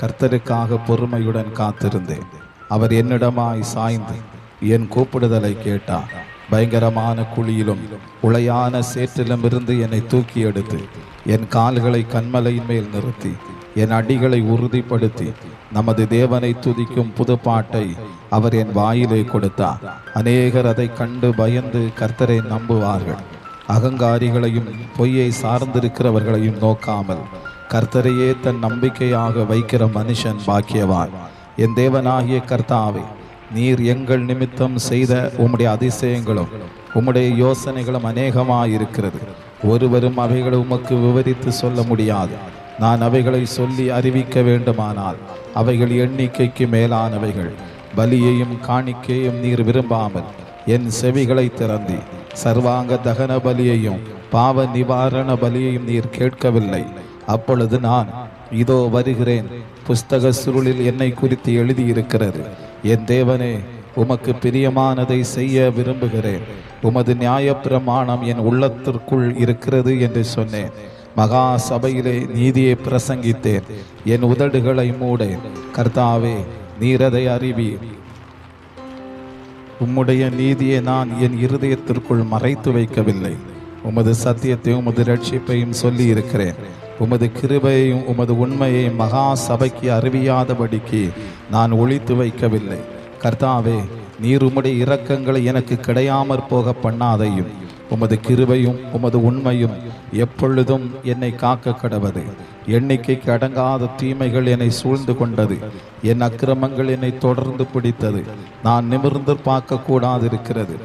கர்த்தருக்காக பொறுமையுடன் காத்திருந்தேன். அவர் என்னிடமாய் சாய்ந்து என் கூப்பிடுதலை கேட்டார். பயங்கரமான குழியிலும் உளையான சேற்றிலும் இருந்து என்னை தூக்கி எடுத்து என் கால்களை கண்மலையின் மேல் நிறுத்தி என் அடிகளை உறுதிப்படுத்தி நமது தேவனை துதிக்கும் புது பாட்டை அவர் என் வாயிலே கொடுத்தார். அநேகர் அதை கண்டு பயந்து கர்த்தரை நம்புவார்கள். அகங்காரிகளையும் பொய்யை சார்ந்திருக்கிறவர்களையும் நோக்காமல் கர்த்தரையே தன் நம்பிக்கையாக வைக்கிற மனுஷன் பாக்கியவான். என் தேவனாகிய கர்த்தாவே நீர் எங்கள் நிமித்தம் செய்த உம்முடைய அதிசயங்களும் உம்முடைய யோசனைகளும் அநேகமாயிருக்கிறது. ஒருவரும் அவைகளை உமக்கு விவரித்து சொல்ல முடியாது. நான் அவைகளை சொல்லி அறிவிக்க வேண்டுமானால் அவைகள் எண்ணிக்கைக்கு மேலானவைகள். பலியையும் காணிக்கையும் நீர் விரும்பாமல் என் செவிகளை திறந்தி சர்வாங்க தகன பலியையும் பாவ நிவாரண பலியையும் நீர் கேட்கவில்லை. அப்பொழுது நான் இதோ வருகிறேன். புஸ்தக சுருளில் என்னை குறித்து எழுதியிருக்கிறது. என் தேவனே உமக்கு பிரியமானதை செய்ய விரும்புகிறேன். உமது நியாயப்பிரமாணம் என் உள்ளத்திற்குள் இருக்கிறது என்று சொன்னேன். மகா சபையிலே நீதியை பிரசங்கித்தேன். என் உதடுகளை மூடேன். கர்த்தாவே நீரதை அறிவி உம்முடைய நீதியை நான் என் இருதயத்திற்குள் மறைத்து வைக்கவில்லை. உமது சத்தியத்தையும் உமது ரட்சிப்பையும் சொல்லி இருக்கிறேன் உமது கிருபையையும் உமது உண்மையையும் மகா சபைக்கு அறிவியாதபடிக்கு நான் ஒழித்து வைக்கவில்லை. கர்த்தாவே நீர் உம்முடைய இரக்கங்களை எனக்கு கிடையாமற் போக பண்ணாதையும் உமது கிருபையும் உமது உண்மையும் எப்பொழுதும் என்னை காக்க கடவது. எண்ணிக்கைக்கு அடங்காத தீமைகள் என்னை சூழ்ந்து கொண்டது. என் அக்கிரமங்கள் என்னை தொடர்ந்து பிடித்தது. நான் நிமிர்ந்து பார்க்க கூடாதிருக்கிறது.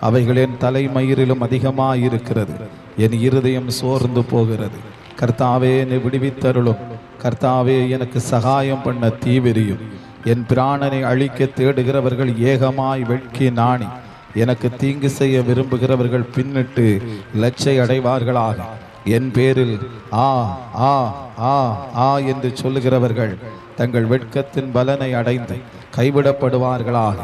அவைகள் என் தலைமயிரிலும் அதிகமாயிருக்கிறது. என் இருதயம் சோர்ந்து போகிறது. கர்த்தாவே என்னை விடுவித்தருளும். கர்த்தாவே எனக்கு சகாயம் பண்ண தீவிரியும். என் பிராணனை அழிக்க தேடுகிறவர்கள் ஏகமாய் வெட்கி நாணி. எனக்கு தீங்கு செய்ய விரும்புகிறவர்கள் பின்னிட்டு லட்சை அடைவார்களாக. என் பேரில் ஆ ஆ ஆ ஆ என்று சொல்லுகிறவர்கள் தங்கள் வெட்கத்தின் பலனை அடைந்து கைவிடப்படுவார்களாக.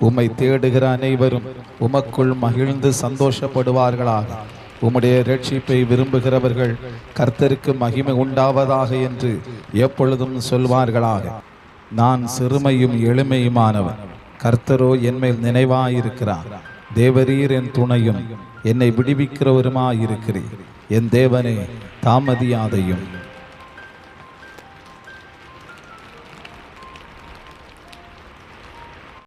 உம்மை தேடுகிற அனைவரும் உமக்குள் மகிழ்ந்து சந்தோஷப்படுவார்களாக. உம்முடைய ரட்சிப்பை விரும்புகிறவர்கள் கர்த்தருக்கு மகிமை உண்டாவதாக என்று எப்பொழுதும் சொல்வார்களாக. நான் சிறுமையும் எளிமையுமானவன் கர்த்தரோ என்மேல் நினைவாயிருக்கிறார். தேவரீர் என் துணையும் என்னை விடுவிக்கிறவருமாயிருக்கிறீர். என் தேவனே தாமதியாதையும்